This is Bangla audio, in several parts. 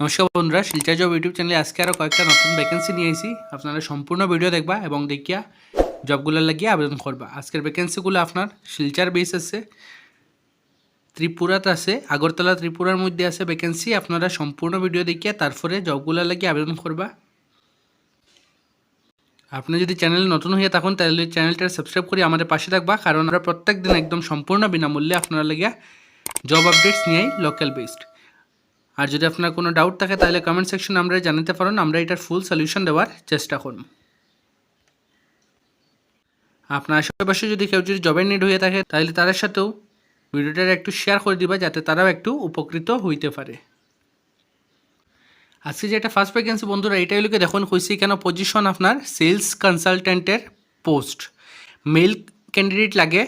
নমস্কার বন্ধুরা, শিলচর জব ইউটিউব চ্যানেলে আজকে আরও কয়েকটা নতুন ভ্যাকেন্সি নিয়ে আইছি। আপনারা সম্পূর্ণ ভিডিও দেখবা এবং দেখিয়া জবগুলোর লাগিয়ে আবেদন করবা। আজকের ভ্যাকেন্সিগুলো আপনার শিলচার বেস আছে, ত্রিপুরাত আছে, আগরতলা ত্রিপুরার মধ্যে আছে ভ্যাকেন্সি আপনারা সম্পূর্ণ ভিডিও দেখিয়া তারপরে জবগুলোর লাগিয়ে আবেদন করবা। আপনি যদি চ্যানেল নতুন হয়ে থাকুন, তাহলে চ্যানেলটা সাবস্ক্রাইব করে আমাদের পাশে থাকবা, কারণ আমরা প্রত্যেক দিন একদম সম্পূর্ণ বিনামূল্যে আপনারা লাগিয়া জব আপডেটস নিয়েই লোকাল বেসড আর যদি আপনার কোনো ডাউট থাকে, তাহলে কমেন্ট সেকশনে আমরা জানাতে পারেন আমরা এটার ফুল সলিউশন দেওয়ার চেষ্টা করব। আপনার আশেপাশে যদি কেউ যদি জবের নিড হয়ে থাকে, তাহলে তাদের সাথেও ভিডিওটা একটু শেয়ার করে দিবা, যাতে তারাও একটু উপকৃত হইতে পারে। আজকে যেটা ফার্স্ট ভ্যাকেন্সি বন্ধুরা এটাই লোকে দেখুন হয়েছে কেন পজিশন আপনার সেলস কনসালটেন্টের পোস্ট মেল ক্যান্ডিডেট লাগে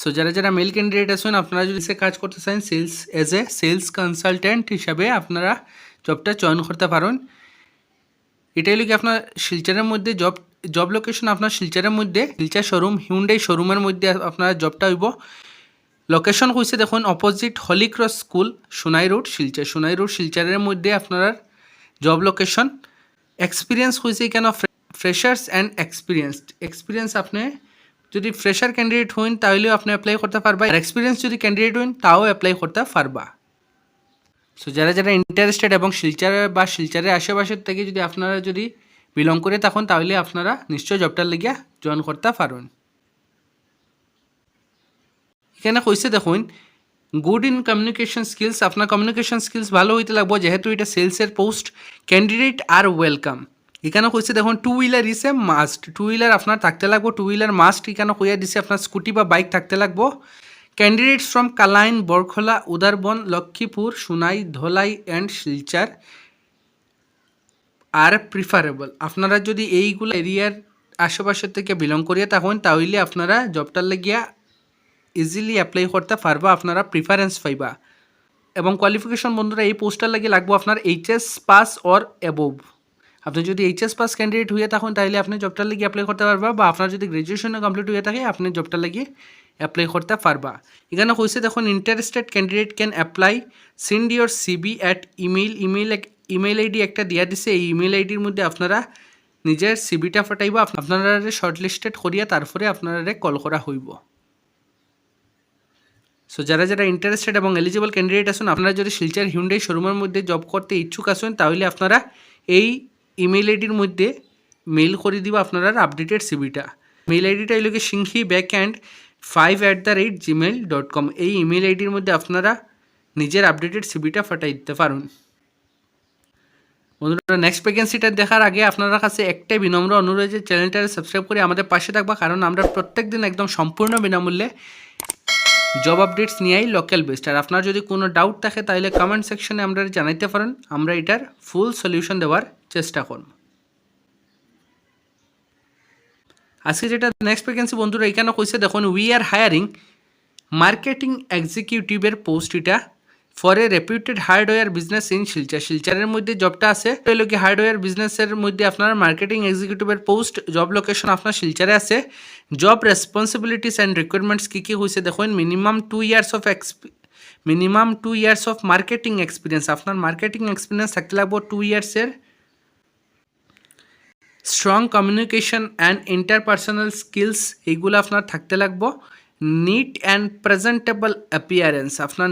সো যারা যারা মেল ক্যান্ডিডেট আছেন, আপনারা যদি সে কাজ করতে চান sales as a sales consultant হিসাবে আপনারা জবটা চয়ন করতে পারেন। এটাই লোকে আপনার শিলচারের মধ্যে জব জব লোকেশন আপনার শিলচারের মধ্যে, শিলচার শোরুম হিউন্ডাই শোরুমের মধ্যে আপনার জবটা হইব। লোকেশন হয়েছে দেখুন opposite holy cross school Sonai road Silchar. Sonai road শিলচারের মধ্যে আপনার জব লোকেশন এক্সপিরিয়েন্স হয়েছে কেন? ফ্রেশার্স অ্যান্ড এক্সপিরিয়েন্সড এক্সপিরিয়েন্স আপনি যদি ফ্রেশার ক্যান্ডিডেট হইন, তাহলেও আপনি অ্যাপ্লাই করতে পারবা। আর এক্সপিরিয়েন্স যদি ক্যান্ডিডেট হইন, তাও অ্যাপ্লাই করতে পারবা। সো যারা যারা ইন্টারেস্টেড এবং শিলচার বা শিলচারের আশেপাশের থেকে যদি আপনারা যদি বিলং করে থাকুন, তাহলে আপনারা নিশ্চয় জবটার লেগে জয়েন করতে পারেন। এখানে কইছে দেখুন গুড ইন কমিউনিকেশন স্কিলস আপনার কমিউনিকেশন স্কিলস ভালো হইতে লাগবো, যেহেতু এটা সেলসের পোস্ট ক্যান্ডিডেট আর ওয়েলকাম এখানে কইছে, দেখুন two wheeler is a must two wheeler আপনার থাকতে লাগবো টু হুইলার মাস্ট এখানে কইয়া দিছে, আপনার স্কুটি বা বাইক থাকতে লাগবো। Candidates from Kalain Borkhola Udharbond Lakhipur Sonai Dholai and Silchar R preferable আপনারা যদি এইগুলো এরিয়ার আশেপাশের থেকে বিলং করিয়া থাকুন, তাহলে আপনারা জবটার লাগিয়া ইজিলি অ্যাপ্লাই করতে পারবা, আপনারা প্রিফারেন্স পাইবা। এবং কোয়ালিফিকেশন বন্ধুরা, এই পোস্টার লাগে লাগবো আপনার এইচএস পাস অর অ্যাবোভ আপনি যদি এইচএস পাস ক্যান্ডিডেট হয়ে থাকুন, তাহলে আপনি জবটার লাগিয়ে অ্যাপ্লাই করতে পারবা, বা আপনার যদি গ্রাজুয়েশনে কমপ্লিট হয়ে থাকে, আপনি জবটার লাগিয়ে অ্যাপ্লাই করতে পারবা। এখানে হয়েছে দেখুন interested candidate can apply send your CV at email email email ID একটা দিয়া দিছে, এই ইমেইল আইডির মধ্যে আপনারা নিজের সিবিটা ফাটাইবা আপনারা শর্টলিস্টেড করিয়া তারপরে আপনারা কল করা হইব। সো যারা যারা ইন্টারেস্টেড এবং এলিজিবল ক্যান্ডিডেট আসুন আপনারা যদি শিলচার হিউন্ডাই শোরুমের মধ্যে জব করতে ইচ্ছুক আসুন তাহলে আপনারা এই ইমেইল আইডির মধ্যে মেইল করে দিব আপনারা আপডেটেড সিবিটা মেইল আইডিটা এগুলোকে Singhi back and five at the rate Gmail dot com এই ইমেইল আইডির মধ্যে আপনারা নিজের আপডেটেড সিবিটা ফাটাই দিতে পারুন। বন্ধুরা নেক্সট ভ্যাকেন্সিটা দেখার আগে আপনার কাছে একটাই বিনম্র অনুরোধ যে চ্যানেলটা সাবস্ক্রাইব করে আমাদের পাশে থাকবা, কারণ আমরা প্রত্যেক দিন একদম সম্পূর্ণ বিনামূল্যে জব আপডেটস নিয়েই লোকাল বেস্ট আর আপনার যদি কোনো ডাউট থাকে, তাহলে কমেন্ট সেকশনে আমরা জানাইতে পারেন। আমরা এটার ফুল সলিউশন দেওয়ার চেষ্টা করব। আজকে যেটা নেক্সট ভ্যাকেন্সি বন্ধুরা এখানে কইছে, দেখুন উই আর হায়ারিং মার্কেটিং এক্সিকিউটিভের পোস্ট এটা for a reputed hardware business in Silchar. শিলচারের মধ্যে জবটা আছে। কি হার্ডওয়্যার বিজনেসের মধ্যে আপনার মার্কেটিং এক্সিকিউটিভের পোস্ট জব লোকেশন আপনার শিলচারে আছে। জব রেসপন্সিবিলিটিস অ্যান্ড রিকোয়ারমেন্টস কী কী হয়েছে দেখুন minimum two years of minimum two years of marketing experience আপনার মার্কেটিং এক্সপিরিয়েন্স থাকতে লাগবো two ইয়ার্সের strong communication and interpersonal skills এইগুলো আপনার থাকতে লাগবো। নিট অ্যান্ড প্রেজেন্টেবল অ্যাপিয়ারেন্স আপনার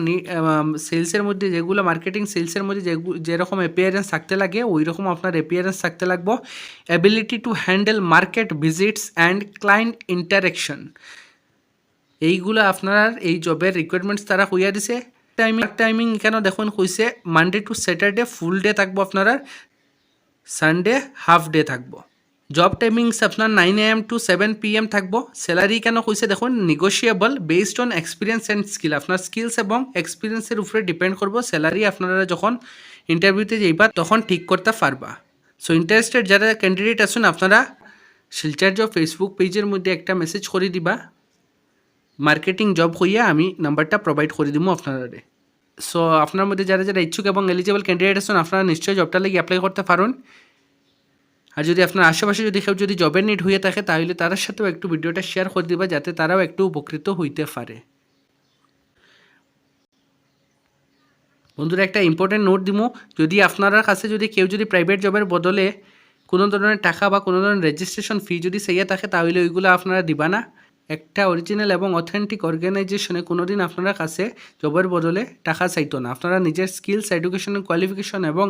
সেলসের মধ্যে যেগুলো মার্কেটিং সেলসের মধ্যে যেরকম অ্যাপিয়ারেন্স থাকতে লাগে ওই রকম আপনার অ্যাপিয়ারেন্স থাকতে লাগবো। Ability to handle market visits and client interaction এইগুলো আপনার এই জবের রিকোয়ারমেন্টস তারা হইয়া দিছে। টাইমিং টাইমিং এখানে দেখুন হয়েছে Monday to Saturday full day থাকব আপনারা সানডে হাফ ডে থাকব। জব টাইমিংস আপনার nine A M to seven P M থাকব। স্যালারি কেন কইছে দেখুন negotiable based on experience and skill আপনার স্কিলস এবং এক্সপিরিয়েন্সের উপরে ডিপেন্ড করব। স্যালারি আপনারা যখন ইন্টারভিউতে যাইবা, তখন ঠিক করতে পারবা। সো ইন্টারেস্টেড যারা ক্যান্ডিডেট আছেন, আপনারা শিলচার জব ফেসবুক পেজের মধ্যে একটা মেসেজ করে দিবা। মার্কেটিং জব হইয়া আমি নাম্বারটা প্রোভাইড করে দিব আপনারা সো আপনার মধ্যে যারা যারা ইচ্ছুক এবং এলিজিবল ক্যান্ডিডেট আছেন, আপনারা নিশ্চয়ই জবটা লাগে অ্যাপ্লাই করতে পারেন। আর যদি আপনার আশেপাশে যদি কেউ যদি জবের নিড হয়ে থাকে, তাহলে তার সাথেও একটু ভিডিওটা শেয়ার করে দিবা, যাতে তারাও একটু উপকৃত হইতে পারে। বন্ধুরা, একটা ইম্পর্টেন্ট নোট দিমু। যদি আপনার কাছে যদি কেউ যদি প্রাইভেট জবের বদলে কোনো ধরনের টাকা বা কোনো ধরনের রেজিস্ট্রেশন ফি যদি সেইয়া থাকে, তাহলে ওইগুলো আপনারা দিবা না। একটা অরিজিনাল এবং অথেন্টিক অর্গানাইজেশনে কোনো দিন আপনারা কাছে জবের বদলে টাকা চাইতো না। আপনারা নিজের স্কিলস এডুকেশন কোয়ালিফিকেশন এবং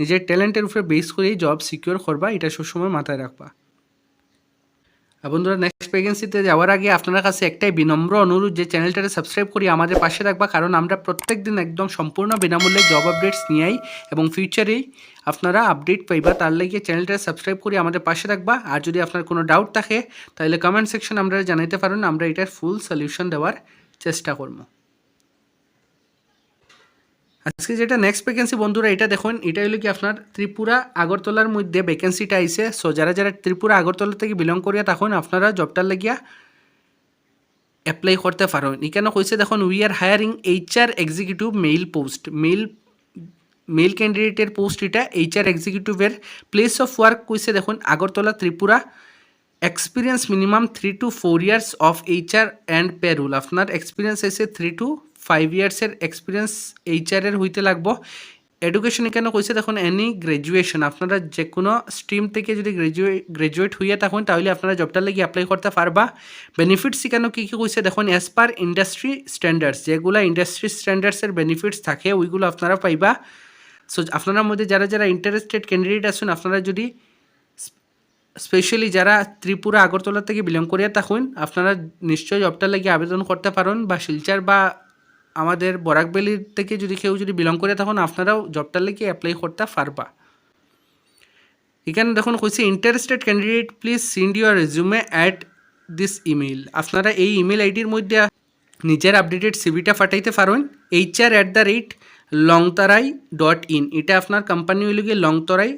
নিজের ট্যালেন্টের উপরে বেস করেই জব সিকিওর করবা, এটা সবসময় মাথায় রাখবা। বন্ধুরা নেক্সট প্রেগনেন্সিতে যাওয়ার আগে আপনার কাছে একটাই বিনম্র অনুরোধ, যে চ্যানেলটাকে সাবস্ক্রাইব করি, আমাদের পাশে রাখবা কারণ আমরা প্রত্যেক দিন একদম সম্পূর্ণ বিনামূল্যে জব আপডেটস নিয়েই এবং ফিউচারেই আপনারা আপডেট পাইবা। তার লাগিয়ে চ্যানেলটা সাবস্ক্রাইব করি, আমাদের পাশে রাখবা আর যদি আপনার কোনো ডাউট থাকে, তাহলে কমেন্ট সেকশন আমরা জানাইতে পারেন, আমরা এটার ফুল সলিউশন দেওয়ার চেষ্টা করব। আজকে যেটা নেক্সট ভ্যাকেন্সি বন্ধুরা, এটা দেখুন, এটা হলো কি আপনার ত্রিপুরা আগরতলার মধ্যে ভ্যাকেন্সিটা আইছে। সো যারা যারা ত্রিপুরা আগরতলা থেকে বিলং করিয়া তখন আপনারা জবটার লাগিয়া অ্যাপ্লাই করতে পারেন এখানে কইছে, দেখুন we are hiring H R executive male post male male ক্যান্ডিডেটের পোস্ট এটা এইচ আর এক্সিকিউটিভের প্লেস অফ ওয়ার্ক কইছে, দেখুন, Agartala Tripura. Experience minimum three to four years of HR and payroll আপনার এক্সপিরিয়েন্স এসে থ্রি টু ফাইভ ইয়ার্সের এক্সপিরিয়েন্স এইচআরের হইতে লাগবো। এডুকেশন কেন কইছে দেখুন এনি গ্র্যাজুয়েশন আপনারা যে কোনো স্ট্রিম থেকে যদি গ্র্যাজুয়েট গ্র্যাজুয়েট হইয়া থাকুন, তাহলে আপনারা জবটার লাগি অ্যাপ্লাই করতে পারবা। বেনিফিটস কেন কী কী কইছে দেখুন অ্যাজ পার ইন্ডাস্ট্রি স্ট্যান্ডার্ডস যেগুলো ইন্ডাস্ট্রি স্ট্যান্ডার্ডসের বেনিফিটস থাকে, ওইগুলো আপনারা পাইবা। সো আপনার মধ্যে যারা যারা ইন্টারেস্টেড ক্যান্ডিডেট আছেন, আপনারা যদি স্পেশালি যারা ত্রিপুরা, আগরতলা থেকে বিলং করিয়া থাকুন, আপনারা নিশ্চয়ই জবটার লাগি আবেদন করতে পারেন, বা শিলচার বা আমাদের বরাকবেলির থেকে যদি কেউ যদি বিলং করে, তখন আপনারাও জবটার লেগে অ্যাপ্লাই করতে পারবা। এখানে দেখুন কইছে interested candidate please send your resume at this email আপনারা এই ইমেল আইডির মধ্যে নিজের আপডেটেড সিভিটা পাঠাইতে পারেন H R at the rate Longtarai dot in এটা আপনার কোম্পানি হইল গিয়ে লংতরাই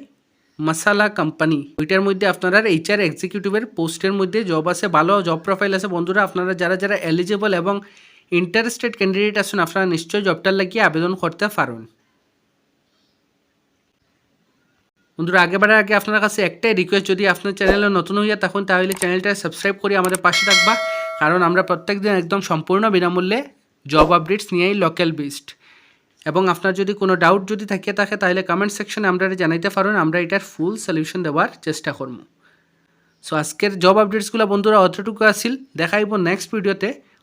মশালা কোম্পানি ওইটার মধ্যে আপনারা এইচআর এক্সিকিউটিভের পোস্টের মধ্যে জব আছে, ভালো জব প্রোফাইল আছে। বন্ধুরা, আপনারা যারা যারা এলিজিবল এবং ইন্টারেস্টেড ক্যান্ডিডেট আসুন, আপনারা নিশ্চয়ই জবটার লাগিয়ে আবেদন করতে পারেন। বন্ধুরা আগে বাড়ার আগে আপনার কাছে একটাই রিকোয়েস্ট যদি আপনার চ্যানেলে নতুন হইয়া তখন তাহলে চ্যানেলটা সাবস্ক্রাইব করে আমাদের পাশে রাখবা কারণ আমরা প্রত্যেক দিন একদম সম্পূর্ণ বিনামূল্যে জব আপডেটস নিয়েই লোকাল বেসড এবং আপনার যদি কোনো ডাউট যদি থাকে থাকে, তাহলে কমেন্ট সেকশনে আমরা জানাইতে পারেন, আমরা এটার ফুল সলিউশন দেওয়ার চেষ্টা করব। সো আজকের জব আপডেটসগুলো বন্ধুরা অতটুকু আসিল দেখাইব নেক্সট ভিডিওতে